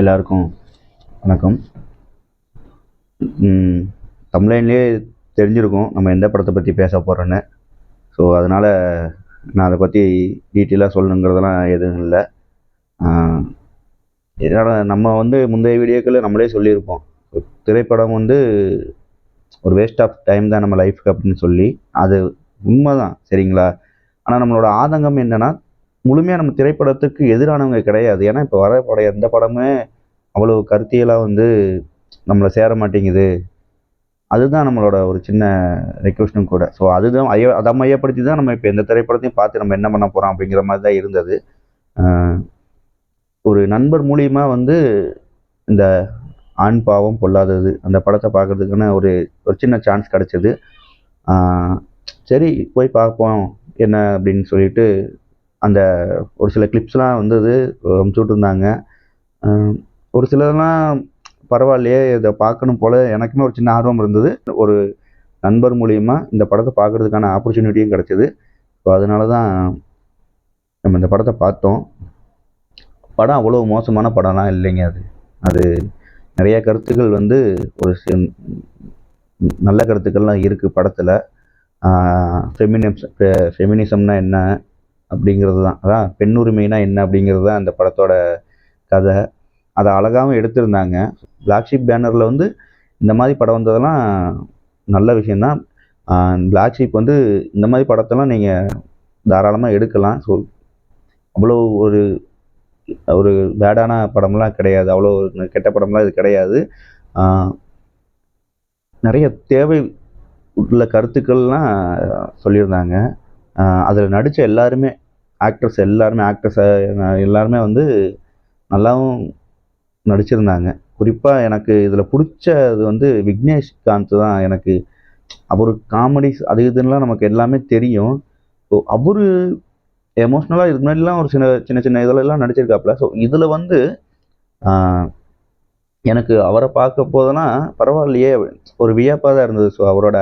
எல்லாருக்கும் வணக்கம். தமிழ்லேயே தெரிஞ்சிருக்கும் நம்ம எந்த படத்தை பற்றி பேச போகிறோன்னு ஸோ அதனால் நான் அதை பற்றி டீட்டெயிலாக சொல்லணுங்கிறதெல்லாம் எதுவும் இல்லை. இதனால் நம்ம வந்து முந்தைய வீடியோக்களில் நம்மளே சொல்லியிருப்போம். திரைப்படம் வந்து ஒரு வேஸ்ட் ஆஃப் டைம் தான் நம்ம லைஃப்க்கு அப்படின்னு சொல்லி. அது உண்மை தான் சரிங்களா? ஆனால் நம்மளோட ஆதங்கம் என்னென்னா முழுமையாக நம்ம திரைப்படத்துக்கு எதிரானவங்க கிடையாது. ஏன்னா இப்போ வர படம் எந்த படமே அவ்வளோ கருத்தியெல்லாம் வந்து நம்மளை சேர மாட்டேங்குது. அதுதான் நம்மளோட ஒரு சின்ன ரெக்வஸ்டும் கூட. ஸோ அதுதான் ஐயோ அதை மையப்படுத்தி தான் நம்ம இப்போ எந்த திரைப்படத்தையும் பார்த்து நம்ம என்ன பண்ண போகிறோம் அப்படிங்கிற மாதிரி தான் இருந்தது ஒரு நண்பர் மூலியமாக வந்து இந்த ஆண் பாவம் பொல்லாதது அந்த படத்தை பார்க்குறதுக்குன்னு ஒரு ஒரு சின்ன சான்ஸ் கிடச்சிது. சரி போய் பார்ப்போம் என்ன அப்படின்னு சொல்லிட்டு அந்த ஒரு சில கிளிப்ஸ்லாம் வந்தது அமுச்சு விட்ருந்தாங்க ஒரு சிலதெல்லாம் பரவாயில்லையே இதை பார்க்கணும் போல் எனக்குமே ஒரு சின்ன ஆர்வம் இருந்தது. ஒரு நண்பர் மூலிமா இந்த படத்தை பார்க்கறதுக்கான ஆப்பர்ச்சுனிட்டியும் கிடச்சிது. ஸோ அதனால தான் நம்ம இந்த படத்தை பார்த்தோம். படம் அவ்வளோ மோசமான படம்லாம் இல்லைங்க அது. அது நிறைய கருத்துக்கள் வந்து ஒரு நல்ல கருத்துக்கள்லாம் இருக்குது படத்தில். ஃபெமினிஸ் ஃபெமினிசம்னா என்ன? அப்படிங்கிறது தான் அதான் பெண் உரிமைனா என்ன அப்படிங்கிறது தான் அந்த படத்தோட கதை. அதை அழகாகவும் எடுத்திருந்தாங்க. பிளாக் ஷீப் பேனரில் வந்து இந்த மாதிரி படம் வந்ததெல்லாம் நல்ல விஷயந்தான் பிளாக் ஷீப் வந்து இந்த மாதிரி படத்தெல்லாம் நீங்கள் தாராளமாக எடுக்கலாம். ஸோ அவ்வளோ ஒரு ஒரு பேடான படம்லாம் கிடையாது. அவ்வளோ கெட்ட படம்லாம் இது கிடையாது. நிறைய தேவை உள்ள கருத்துக்கள்லாம் சொல்லியிருந்தாங்க. அதில் நடித்த எல்லாருமே ஆக்டர்ஸ் எல்லாருமே ஆக்ட்ரஸ் எல்லாருமே வந்து நல்லாவும் நடிச்சிருந்தாங்க. குறிப்பாக எனக்கு இதில் பிடிச்சது வந்து விக்னேஷ் காந்த் தான் எனக்கு. அவர் காமெடிஸ் அது இதுலாம் நமக்கு எல்லாமே தெரியும். ஸோ அவர் எமோஷ்னலாக இதுக்கு முன்னாடிலாம் ஒரு சின்ன சின்ன சின்ன இதிலெல்லாம் நடிச்சிருக்காப்புல. ஸோ இதில் வந்து எனக்கு அவரை பார்க்க போதெல்லாம் பரவாயில்லையே. ஒரு வியப்பாக தான் இருந்தது. ஸோ அவரோட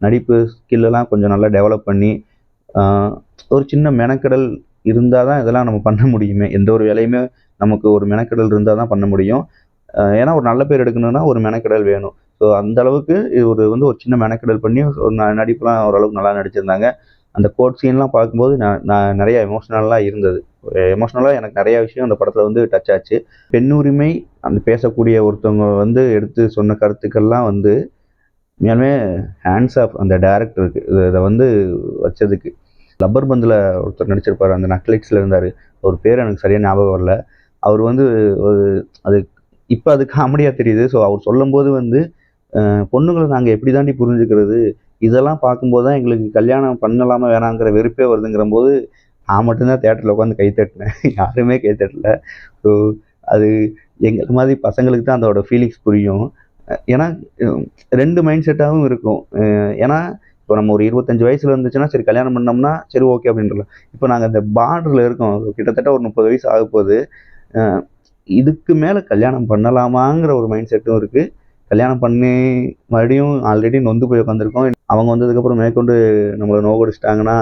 நடிப்பு ஸ்கில்லெல்லாம் கொஞ்சம் நல்லா டெவலப் பண்ணி ஒரு சின்ன மெனக்கடல் இருந்தால் தான் இதெல்லாம் நம்ம பண்ண முடியுமே. எந்த ஒரு வேலையுமே நமக்கு ஒரு மெனக்கெடல் இருந்தால் தான் பண்ண முடியும். ஏன்னா ஒரு நல்ல பேர் எடுக்கணும்னா ஒரு மெனக்கடல் வேணும். ஸோ அந்த அளவுக்கு இது ஒரு வந்து ஒரு சின்ன மெனக்கடல் பண்ணி ஒரு ந- நடிப்புலாம் ஓரளவுக்கு நல்லா நடிச்சிருந்தாங்க. அந்த கோட் சீன்லாம் பார்க்கும்போது நான் நான் நிறையா எமோஷ்னலாக இருந்தது. எமோஷ்னலாக எனக்கு நிறையா விஷயம் அந்த படத்தில் வந்து டச் ஆச்சு. பெண் உரிமை அந்த பேசக்கூடிய ஒருத்தவங்க வந்து எடுத்து சொன்ன கருத்துக்கள்லாம் வந்து உண்மையாலுமே ஹேண்ட்ஸ் ஆஃப் அந்த டேரக்டருக்கு இதை வந்து வச்சதுக்கு. லப்பர் பந்தில் ஒருத்தர் நடிச்சிருப்பார் அந்த நக்லெக்ஸில் இருந்தார். அவர் பேர் எனக்கு சரியாக ஞாபகம் வரல. அவர் வந்து ஒரு அது இப்போ அது காமெடியாக தெரியுது. ஸோ அவர் சொல்லும்போது வந்து பொண்ணுங்களை நாங்கள் எப்படி தாண்டி புரிஞ்சுக்கிறது? இதெல்லாம் பார்க்கும்போது தான் எங்களுக்கு கல்யாணம் பண்ணலாமா வேணாங்கிற வெறுப்பே வருதுங்கிற போது நான் மட்டும்தான் தேட்டரில் உட்காந்து கை தட்டினேன். யாருமே கை தட்டல. ஸோ அது எங்கள் மாதிரி பசங்களுக்கு தான் அதோட ஃபீலிங்ஸ் புரியும். ஏன்னா ரெண்டு மைண்ட் செட்டாகவும் இருக்கும். ஏன்னா இப்போ நம்ம ஒரு இருபத்தஞ்சு வயசில் இருந்துச்சுன்னா சரி கல்யாணம் பண்ணோம்னா சரி ஓகே அப்படின்றலாம். இப்போ நாங்கள் அந்த பார்டரில் இருக்கோம். கிட்டத்தட்ட ஒரு முப்பது வயசு ஆக போகுது இதுக்கு மேலே கல்யாணம் பண்ணலாமாங்கிற ஒரு மைண்ட் செட்டும் இருக்குது கல்யாணம் பண்ணி மறுபடியும் ஆல்ரெடி நொந்து போய் உட்காந்துருக்கோம் அவங்க வந்ததுக்கப்புறம் மேற்கொண்டு நம்மளை நோகடிச்சிட்டாங்கன்னா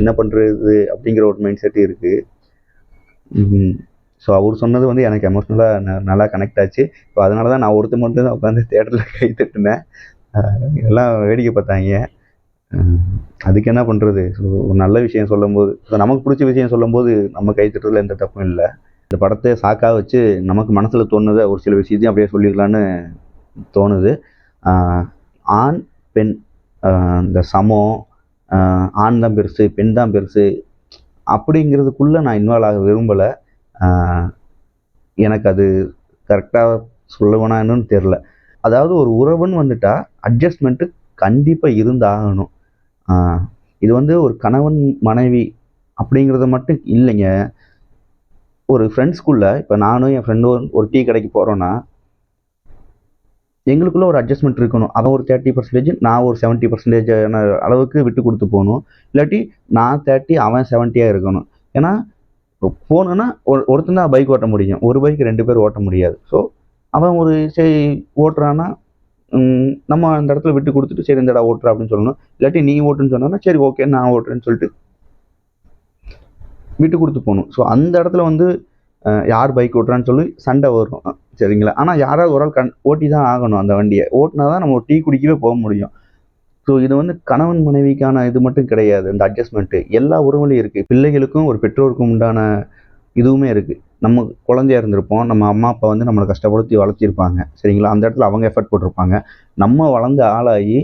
என்ன பண்ணுறது அப்படிங்கிற ஒரு மைண்ட் செட்டு இருக்குது ஸோ அவர் சொன்னது வந்து எனக்கு எமோஷ்னலாக நல்லா கனெக்ட் ஆச்சு. ஸோ அதனால தான் நான் ஒருத்தர் மட்டும் தான் உட்காந்து தேட்டரில் கை தட்டினேன். எல்லாம் வேடிக்கை பார்த்தாங்க. அதுக்கு என்ன பண்ணுறது ஒரு நல்ல விஷயம் சொல்லும்போது நமக்கு பிடிச்ச விஷயம் சொல்லும்போது நம்ம கை தட்டுறதுல எந்த தப்பும் இல்லை. இந்த படத்தை சாக்கா வச்சு நமக்கு மனசில் தோணுத ஒரு சில விஷயத்தையும் அப்படியே சொல்லிடலான்னு தோணுது. ஆண் பெண் இந்த சமம் ஆண் தான் பெருசு பெண் தான் பெருசு அப்படிங்கிறதுக்குள்ளே நான் இன்வால்வ் ஆக விரும்பலை. எனக்கு அது கரெக்டாக சொல்லுவேனான்னு தெரில அதாவது ஒரு உறவுன்னு வந்துட்டா அட்ஜஸ்ட்மெண்ட்டு கண்டிப்பாக இருந்தாகணும். இது வந்து ஒரு கணவன் மனைவி அப்படிங்கிறது மட்டும் இல்லைங்க. ஒரு ஃப்ரெண்ட்ஸ்குள்ளே இப்போ நானும் என் ஃப்ரெண்டும் ஒரு டீ கடைக்கு போகிறோன்னா எங்களுக்குள்ள ஒரு அட்ஜஸ்ட்மெண்ட் இருக்கணும். அவன் ஒரு தேர்ட்டி பர்சன்டேஜ் நான் ஒரு செவன்ட்டி பர்சன்டேஜ் அளவுக்கு விட்டு கொடுத்து போகணும். இல்லாட்டி நான் தேர்ட்டி அவன் செவன்ட்டியாக இருக்கணும். ஏன்னா போகணுன்னா போனோன்னா ஒரு ஒருத்தன் தான் பைக் ஓட்ட முடியும். ஒரு பைக் ரெண்டு பேர் ஓட்ட முடியாது. ஸோ அவன் ஒரு சரி ஓட்டுறான்னா நம்ம அந்த இடத்துல விட்டு கொடுத்துட்டு சரி இந்தடா ஓட்டுற அப்படின்னு சொல்லணும். இல்லாட்டி நீ ஓட்டுன்னு சொன்னா சரி ஓகே நான் ஓட்டுறேன்னு சொல்லிட்டு விட்டு கொடுத்து போகணும். ஸோ அந்த இடத்துல வந்து யார் பைக் ஓட்டுறான்னு சொல்லி சண்டை வரும். சரிங்களா? ஆனால் யாராவது ஒரு ஆள் கண் ஓட்டி தான் ஆகணும் அந்த வண்டியை. ஓட்டினா தான் நம்ம ஒரு டீ குடிக்கவே போக முடியும். ஸோ இது வந்து கணவன் மனைவிக்கான இது மட்டும் கிடையாது. இந்த அட்ஜஸ்ட்மெண்ட்டு எல்லா உறவுலையும் இருக்குது பிள்ளைகளுக்கும் ஒரு பெற்றோருக்கும் உண்டான இதுவுமே இருக்குது நம்ம குழந்தையா இருந்திருப்போம். நம்ம அம்மா அப்பா வந்து நம்மளை கஷ்டப்படுத்தி வளர்த்திருப்பாங்க. சரிங்களா? அந்த இடத்துல அவங்க எஃபர்ட் போட்டிருப்பாங்க. நம்ம வளர்ந்து ஆளாகி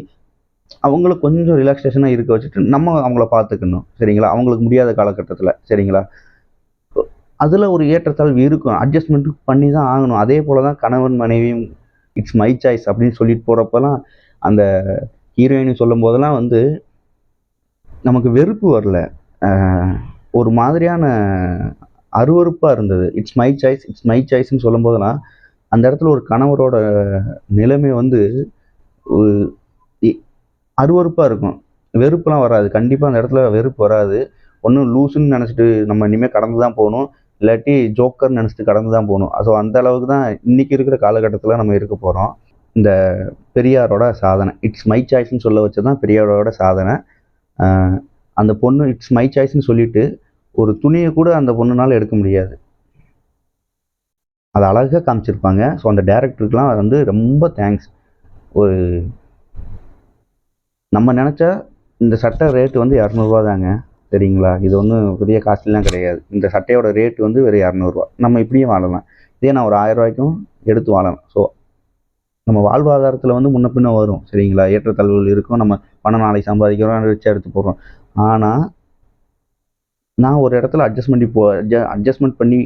அவங்களுக்கு கொஞ்சம் ரிலாக்ஸேஷனாக இருக்க வச்சுட்டு நம்ம அவங்கள பார்த்துக்கணும். சரிங்களா? அவங்களுக்கு முடியாத காலகட்டத்தில். சரிங்களா? அதில் ஒரு ஏற்றத்தாழ்வு இருக்கும். அட்ஜஸ்ட்மெண்ட் பண்ணி தான் ஆகணும். அதே போல் தான் கணவன் மனைவியும் இட்ஸ் மை சாய்ஸ் அப்படின்னு சொல்லிட்டு போகிறப்பெல்லாம் அந்த ஹீரோயினு சொல்லும் போதெல்லாம் வந்து நமக்கு வெறுப்பு வரல. ஒரு மாதிரியான அருவருப்பாக இருந்தது. It's my choice it's my சாய்ஸ்ன்னு சொல்லும் போதெல்லாம் அந்த இடத்துல ஒரு கணவரோட நிலைமை வந்து அருவறுப்பாக அருவருப்பாக இருக்கும். வெறுப்புலாம் வராது. கண்டிப்பாக அந்த இடத்துல வெறுப்பு வராது. ஒன்றும் லூசுன்னு நினச்சிட்டு நம்ம இனிமேல் கடந்து தான் போகணும். இல்லாட்டி ஜோக்கர்னு நினச்சிட்டு கடந்து தான் போகணும். ஸோ அந்த அளவுக்கு தான் இன்றைக்கி இருக்கிற காலகட்டத்தில் நம்ம இருக்க போகிறோம் இந்த பெரியாரோட சாதனை. இட்ஸ் மை சாய்ஸ்ன்னு சொல்ல வச்சு தான் பெரியாரோட சாதனை. அந்த பொண்ணு இட்ஸ் மை சாய்ஸ்ன்னு சொல்லிட்டு ஒரு துணியை கூட அந்த பொண்ணுனால எடுக்க முடியாது. அது அழகாக காமிச்சிருப்பாங்க. ஸோ அந்த டேரக்டருக்குலாம் வந்து ரொம்ப தேங்க்ஸ் ஒரு நம்ம நினச்சா இந்த சட்டை ரேட்டு வந்து இரநூறுவா தாங்க. சரிங்களா? இது ஒன்றும் பெரிய காஸ்ட்லாம் கிடையாது. இந்த சட்டையோட ரேட் வந்து வெறும் இரநூறுவா. நம்ம இப்படியும் வாழலாம். இதே நான் ஒரு ஆயிரம் ரூபாய்க்கும் எடுத்து வாழலாம். ஸோ நம்ம வாழ்வாதாரத்தில் வந்து முன்ன பின்ன வரும். சரிங்களா? ஏற்றத்தாழ்வுகள் இருக்கும். நம்ம பணம் நாளைக்கு சம்பாதிக்கிறோம். ரிச்சாக எடுத்து போடுறோம். ஆனால் நான் ஒரு இடத்துல அட்ஜஸ்ட்மெண்ட் போ அட்ஜஸ்ட்மெண்ட் பண்ணி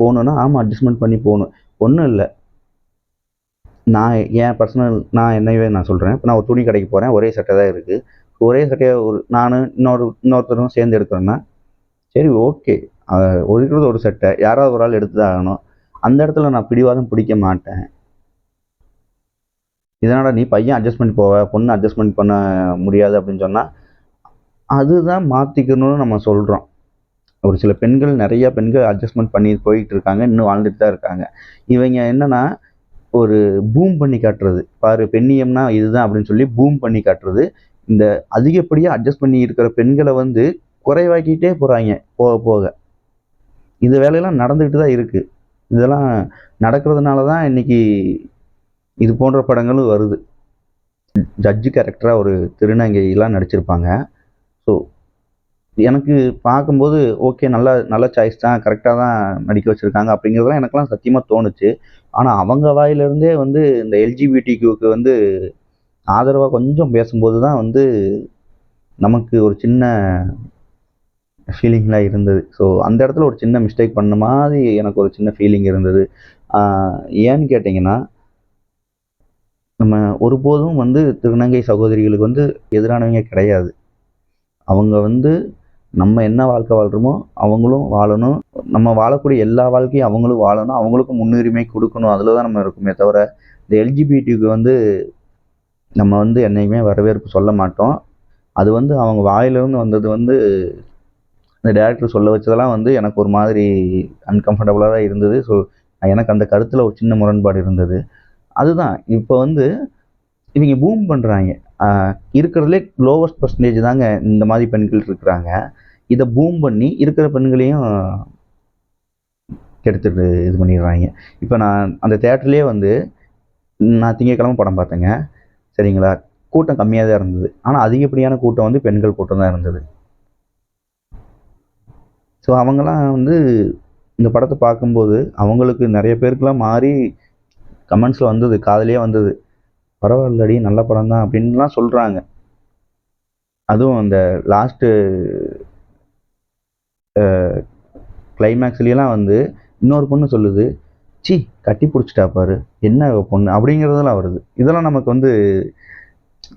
போகணுன்னா ஆமாம் அட்ஜஸ்ட்மெண்ட் பண்ணி போகணும். ஒன்றும் இல்லை. நான் என் பர்சனல் நான் என்னவே நான் சொல்கிறேன் இப்போ நான் ஒரு துணி கடைக்கு போகிறேன் ஒரே சட்டை தான் இருக்குது ஒரே சட்டையை ஒரு நான் இன்னொரு இன்னொருத்தரும் சேர்ந்து எடுக்கிறேன்னா சரி ஓகே. ஒதுக்கிறது ஒரு சட்டை. யாராவது ஒரு ஆள் எடுத்து தான் ஆகணும். அந்த இடத்துல நான் பிடிவாதம் பிடிக்க மாட்டேன். இதனால் நீ பையன் அட்ஜஸ்ட்மெண்ட் போவ பொண்ணு அட்ஜஸ்ட்மெண்ட் பண்ண முடியாது அப்படின்னு சொன்னால் அதுதான் மாற்றிக்கணும்னு நம்ம சொல்கிறோம் ஒரு சில பெண்கள் நிறைய பெண்கள் அட்ஜஸ்ட்மெண்ட் பண்ணி போயிட்டு இருக்காங்க இன்னும் வாழ்ந்துட்டு தான் இருக்காங்க. இவங்க என்னன்னா ஒரு பூம் பண்ணி காட்டுறது. பாரு பெண்ணியம்னா இதுதான் அப்படின்னு சொல்லி பூம் பண்ணி காட்டுறது. இந்த அதிகப்படியாக அட்ஜஸ்ட் பண்ணி இருக்கிற பெண்களை வந்து குறைவாக்கிட்டே போகிறாங்க போக போக. இந்த வேலையெல்லாம் நடந்துக்கிட்டு தான் இருக்குது இதெல்லாம் நடக்கிறதுனால தான் இன்னைக்கு இது போன்ற படங்களும் வருது. ஜட்ஜு கேரக்டராக ஒரு திருநங்கையெல்லாம் நடிச்சிருப்பாங்க. ஸோ எனக்கு பார்க்கும்போது ஓகே நல்ல நல்ல சாய்ஸ் தான் கரெக்டாக தான் நடிக்க வச்சுருக்காங்க அப்படிங்கிறதுலாம் எனக்கெல்லாம் சத்தியமாக தோணுச்சு. ஆனால் அவங்க வாயிலிருந்தே வந்து இந்த எல்ஜிபிடிக்கு வந்து ஆதரவாக கொஞ்சம் பேசும்போது தான் வந்து நமக்கு ஒரு சின்ன ஃபீலிங்லாம் இருந்தது. ஸோ அந்த இடத்துல ஒரு சின்ன மிஸ்டேக் பண்ண மாதிரி எனக்கு ஒரு சின்ன ஃபீலிங் இருந்தது. ஏன்னு கேட்டிங்கன்னா நம்ம ஒருபோதும் வந்து திருநங்கை சகோதரிகளுக்கு வந்து எதிரானவங்க கிடையாது. அவங்க வந்து நம்ம என்ன வாழ்க்கை வாழ்கிறோமோ அவங்களும் வாழணும். நம்ம வாழக்கூடிய எல்லா வாழ்க்கையும் அவங்களும் வாழணும். அவங்களுக்கும் முன்னுரிமை கொடுக்கணும். அதில் தான் நம்ம இருக்குமே தவிர இந்த எல்ஜிபிடிக்கு வந்து நம்ம வந்து என்னைக்குமே வரவேற்பு சொல்ல மாட்டோம். அது வந்து அவங்க வாயிலிருந்து வந்தது வந்து இந்த டேரக்டர் சொல்ல வச்சதெல்லாம் வந்து எனக்கு ஒரு மாதிரி அன்கம்ஃபர்டபுளாக தான் இருந்தது. ஸோ எனக்கு அந்த கருத்தில் ஒரு சின்ன முரண்பாடு இருந்தது. அதுதான். இப்போ வந்து இவங்க பூம் பண்ணுறாங்க இருக்கிறதுலே லோவஸ்ட் பர்சன்டேஜ் தாங்க இந்த மாதிரி பெண்கள் இருக்கிறாங்க. இதை பூம் பண்ணி இருக்கிற பெண்களையும் கெடுத்துட்டு இது பண்ணிடுறாங்க. இப்போ நான் அந்த தேட்டர்லேயே வந்து நான் திங்கக்கிழமை படம் பார்த்தேங்க. சரிங்களா? கூட்டம் கம்மியாக தான் இருந்தது. ஆனால் அதிகப்படியான கூட்டம் வந்து பெண்கள் கூட்டம் தான் இருந்தது. ஸோ அவங்கெல்லாம் வந்து இந்த படத்தை பார்க்கும்போது அவங்களுக்கு நிறைய பேருக்குலாம் மாறி கமெண்ட்ஸில் வந்தது காதலியே வந்தது. பரவாயில்லடி நல்ல படம் தான் அப்படின்லாம் சொல்கிறாங்க அதுவும் அந்த லாஸ்ட்டு கிளைமேக்ஸ்லாம் வந்து இன்னொரு பொண்ணு சொல்லுது சி கட்டி பிடிச்சிட்டா பாரு என்ன பொண்ணு? அப்படிங்கிறதெல்லாம் வருது. இதெல்லாம் நமக்கு வந்து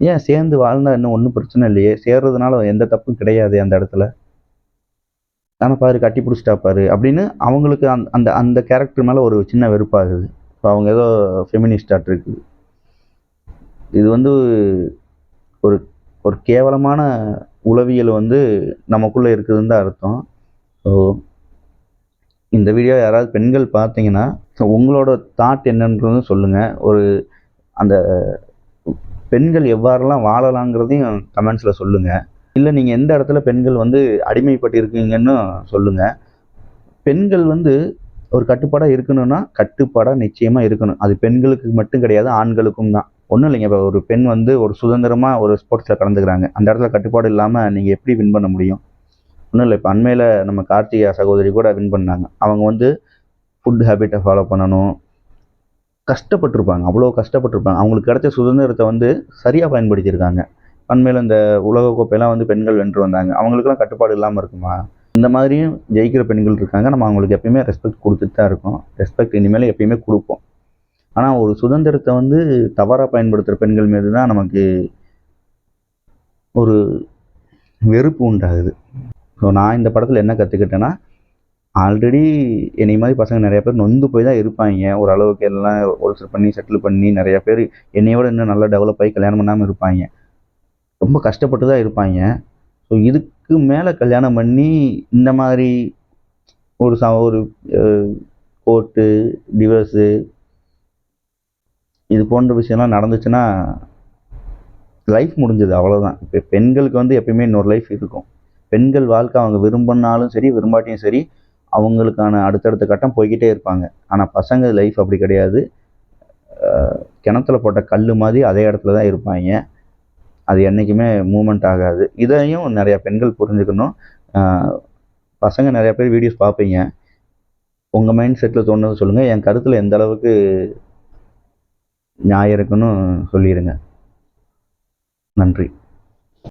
ஏன் சேர்ந்து வாழ்ந்தா இன்னும் ஒன்றும் பிரச்சனை இல்லையே? சேர்றதுனால எந்த தப்பும் கிடையாது அந்த இடத்துல. ஆனால் பாரு கட்டி பிடிச்சிட்டா பாரு அப்படின்னு அவங்களுக்கு அந்த அந்த அந்த கேரக்டர் மேலே ஒரு சின்ன வெறுப்பாகுது. இப்போ அவங்க ஏதோ ஃபெமினிஸ்டாட் இருக்குது. இது வந்து ஒரு ஒரு கேவலமான உளவியல் வந்து நமக்குள்ளே இருக்குதுன்னு தான் அர்த்தம். ஸோ இந்த வீடியோ யாராவது பெண்கள் பார்த்தீங்கன்னா உங்களோட தாட் என்னன்றதும் சொல்லுங்கள் ஒரு அந்த பெண்கள் எவ்வாறெல்லாம் வாழலாங்கிறதையும் கமெண்ட்ஸில் சொல்லுங்கள் இல்லை நீங்கள் எந்த இடத்துல பெண்கள் வந்து அடிமைப்பட்டு இருக்கீங்கன்னு சொல்லுங்கள் பெண்கள் வந்து ஒரு கட்டுப்பாடாக இருக்கணும்னா கட்டுப்பாடாக நிச்சயமாக இருக்கணும். அது பெண்களுக்கு மட்டும் கிடையாது ஆண்களுக்கும் தான். ஒன்றும் இல்லைங்க இப்போ ஒரு பெண் வந்து ஒரு சுதந்திரமாக ஒரு ஸ்போர்ட்ஸில் கலந்துக்கிறாங்க. அந்த இடத்துல கட்டுப்பாடு இல்லாமல் நீங்கள் எப்படி வின் பண்ண முடியும்? ஒன்றும் இல்லை இப்போ அண்மையில் நம்ம கார்த்திகா சகோதரி கூட வின் பண்ணாங்க. அவங்க வந்து ஃபுட் ஹேபிட்டை ஃபாலோ பண்ணணும். கஷ்டப்பட்டிருப்பாங்க அவ்வளோ கஷ்டப்பட்டிருப்பாங்க. அவங்களுக்கு கிடைச்ச சுதந்திரத்தை வந்து சரியாக பயன்படுத்தியிருக்காங்க. அண்மையில் இந்த உலகக்கோப்பையெல்லாம் வந்து பெண்கள் வென்று வந்தாங்க. அவங்களுக்குலாம் கட்டுப்பாடு இல்லாமல் இருக்குமா? இந்த மாதிரியும் ஜெயிக்கிற பெண்கள் இருக்காங்க. நம்ம அவங்களுக்கு எப்பயுமே ரெஸ்பெக்ட் கொடுத்துட்டு தான் இருக்கோம். ரெஸ்பெக்ட் இனிமேல் எப்பயுமே கொடுப்போம். ஆனால் ஒரு சுதந்திரத்தை வந்து தவறாக பயன்படுத்துகிற பெண்கள் மீது தான் நமக்கு ஒரு வெறுப்பு உண்டாகுது. ஸோ நான் இந்த படத்தில் என்ன கற்றுக்கிட்டேன்னா ஆல்ரெடி என்னை மாதிரி பசங்க நிறைய பேர் நொந்து போய் தான் இருப்பாங்க. ஒரு அளவுக்கு எல்லாம் ஒருத்தர் பண்ணி செட்டில் பண்ணி நிறைய பேர் என்னையோட இன்னும் நல்லா டெவலப் ஆகி கல்யாணம் பண்ணாமல் இருப்பாங்க. ரொம்ப கஷ்டப்பட்டு தான் இருப்பாங்க. ஸோ இதுக்கு மேலே கல்யாணம் பண்ணி இந்த மாதிரி ஒரு ச ஒரு கோர்ட்டு டிவர்ஸு இது போன்ற விஷயம்லாம் நடந்துச்சுன்னா லைஃப் முடிஞ்சது. அவ்வளோதான் இப்போ பெண்களுக்கு வந்து எப்பயுமே இன்னொரு லைஃப் இருக்கும். பெண்கள் வாழ்க்கை அவங்க விரும்பினாலும் சரி விரும்பாட்டியும் சரி அவங்களுக்கான அடுத்தடுத்த கட்டம் போய்கிட்டே இருப்பாங்க. ஆனால் பசங்க லைஃப் அப்படி கிடையாது. கிணத்துல போட்ட கல் மாதிரி அதே இடத்துல தான் இருப்பாங்க. அது என்றைக்குமே மூமெண்ட் ஆகாது. இதையும் நிறையா பெண்கள் புரிஞ்சுக்கணும். பசங்க நிறையா பேர் வீடியோஸ் பார்ப்பீங்க. உங்கள் மைண்ட் செட்டில் தோணுது சொல்லுங்கள் என் கருத்தில் எந்த அளவுக்கு நியாயம் இருக்குன்னு சொல்லிடுங்க நன்றி.